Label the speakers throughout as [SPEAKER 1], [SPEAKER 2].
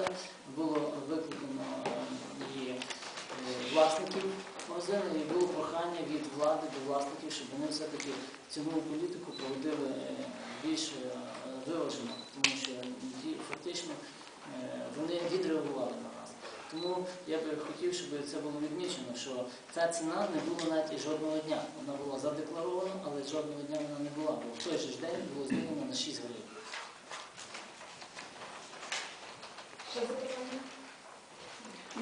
[SPEAKER 1] ради було викликано е, і е, власників магазину, і було прохання від влади до власників, щоб вони все-таки цінову політику проводили е, більш е, виважено, тому що фактично е, вони відреагували на нас. Тому я би хотів, щоб це було відмічено, що ця ціна не була навіть і жодного дня. Вона була задекларована, але жодного дня вона не була, бо в той же день було змінено на 6 гривень.
[SPEAKER 2] Ще запитання?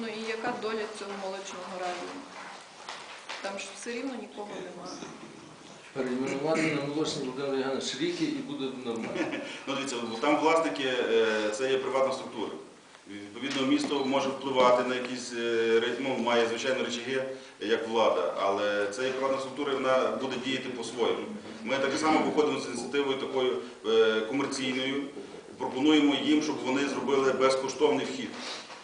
[SPEAKER 3] Ну і яка доля цього молочного раю? Там ж все рівно нікого немає.
[SPEAKER 4] Перейменувати на молочний Богдан Євгенович Ріки і буде нормально.
[SPEAKER 5] Ну, дивіться, там власники е, це є приватна структура. Відповідно, місто може впливати на якісь е, ре- ну, має звичайно речаги, як влада, але це є приватна структура, і вона буде діяти по-своєму. Ми так само виходимо з ініціативою такою е, комерційною, пропонуємо їм, щоб вони зробили безкоштовний вхід.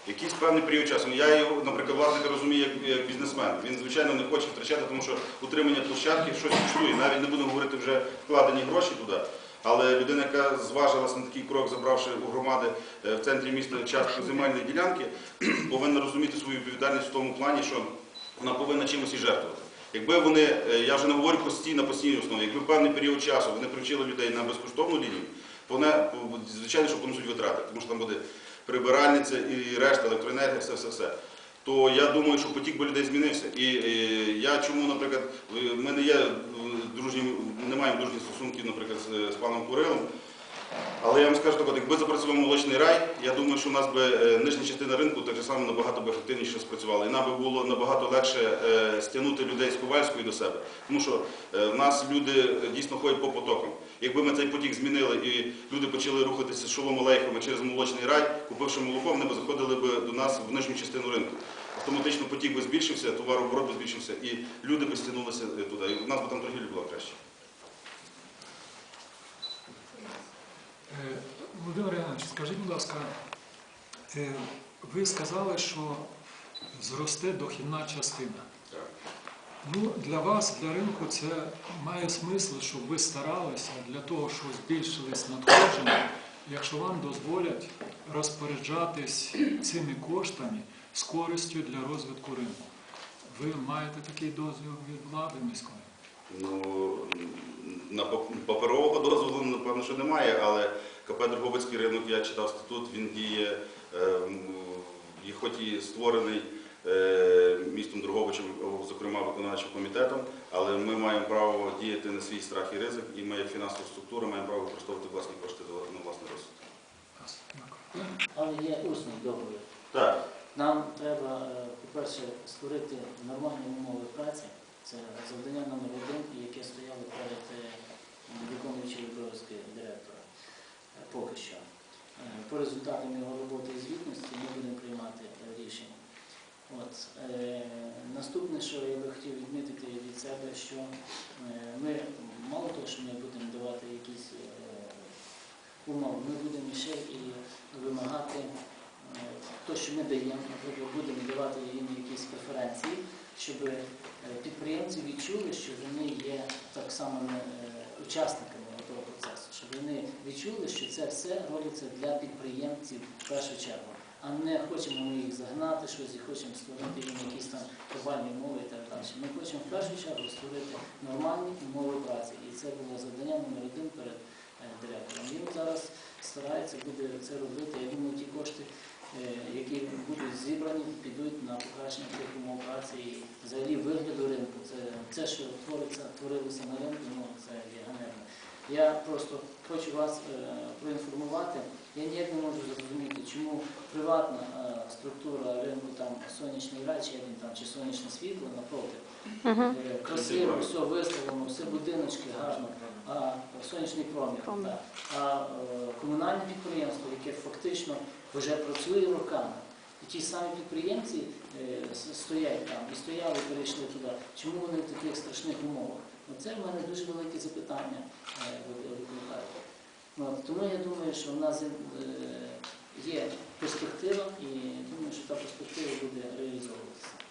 [SPEAKER 5] Якийсь певний період часу. Ну, Я його, наприклад, власника розумію як, бізнесмен. Він, звичайно, не хоче втрачати, тому що утримання площадки щось коштує. Навіть не будемо говорити вже вкладені гроші туди. Але людина, яка зважилася на такий крок, забравши у громади е, в центрі міста частку земельної ділянки, повинна розуміти свою відповідальність в тому плані, що вона повинна чимось і жертвувати. Якби вони, е, я вже не говорю про стій постійній основі, якби певний період часу вони привчили людей на безкоштовну лінію, вони, звичайно, що понесуть витрати, тому що там буде прибиральниця і решта, електроенергія, все, все, все. То я думаю, що потік би людей змінився. І е, я чому, наприклад, в мене є е, дружні, не маємо дружні стосунки, наприклад, з, з паном Курилом. Але я вам скажу так, якби запрацював молочний рай, я думаю, що у нас би е, нижня частина ринку так само набагато б ефективніше спрацювала. І нам би було набагато легше е, стягнути людей з Ковальської до себе. Тому що е, в нас люди дійсно ходять по потокам. Якби ми цей потік змінили і люди почали рухатися з шолом алейхами через молочний рай, купивши молоко, вони б заходили б до нас в нижню частину ринку. Автоматично потік би збільшився, товарооборот би збільшився, і люди б стягнулися туди. І в нас би там торгівля була краще.
[SPEAKER 6] Володимир Іванович, скажіть, будь ласка, е, ви сказали, що зросте дохідна частина. Ну, для вас, для ринку, це має смисл, щоб ви старалися для того, щоб збільшились надходження, якщо вам дозволять розпоряджатись цими коштами з користю для розвитку ринку. Ви маєте такий дозвіл від влади міської?
[SPEAKER 5] Ну, на паперового дозволу, напевно, що немає, але КП Дрогобицький ринок, я читав статут, він діє, е, і хоч і створений е, містом Дрогобичем, зокрема виконавчим комітетом, але ми маємо право діяти на свій страх і ризик, і ми як фінансова структура маємо право використовувати власні кошти на власний розвиток.
[SPEAKER 1] Але є усний договір.
[SPEAKER 5] Так,
[SPEAKER 1] Нам треба, е, по-перше, створити нормальні умови праці. Це завдання номер один, яке стояло перед е, виконуючим обов'язки директора е, поки що. Е, По результатам його роботи і звітності ми будемо приймати рішення. От. Наступне, що я би хотів відмітити від себе, що ми мало того, що ми будемо давати якісь умови, ми будемо ще і вимагати то, що ми даємо, наприклад, будемо давати їм якісь преференції, щоб е, підприємці відчули, що вони є так само е, учасниками того процесу, щоб вони відчули, що це все робиться для підприємців в першу чергу. А не хочемо ми їх загнати щось і хочемо створити їм якісь там глобальні умови і так далі. Ми хочемо в першу чергу створити нормальні умови праці. І це було завдання номер один перед е, директором. Він зараз старається буде це робити. Я думаю, ті кошти, які будуть зібрані, підуть на покращення тих умов праці і взагалі вигляду ринку. Це, це що твориться, творилося на ринку, ну це є ганебно. Я просто хочу вас е, проінформувати. Я ніяк не можу зрозуміти, чому приватна е, структура ринку, там чи, він там, чи сонячне світло напроти. Е, Красиво, все виставлено, все будиночки гарно, а сонячний промір.
[SPEAKER 3] Промір.
[SPEAKER 1] А е, комунальне підприємство, яке фактично вже працює роками. І ті самі підприємці е, стоять там і стояли, перейшли туди. Чому вони в таких страшних умовах? Оце в мене дуже велике запитання е, викликає. Ну, от, тому я думаю, що в нас е, є перспектива, і думаю, що та перспектива буде реалізовуватися.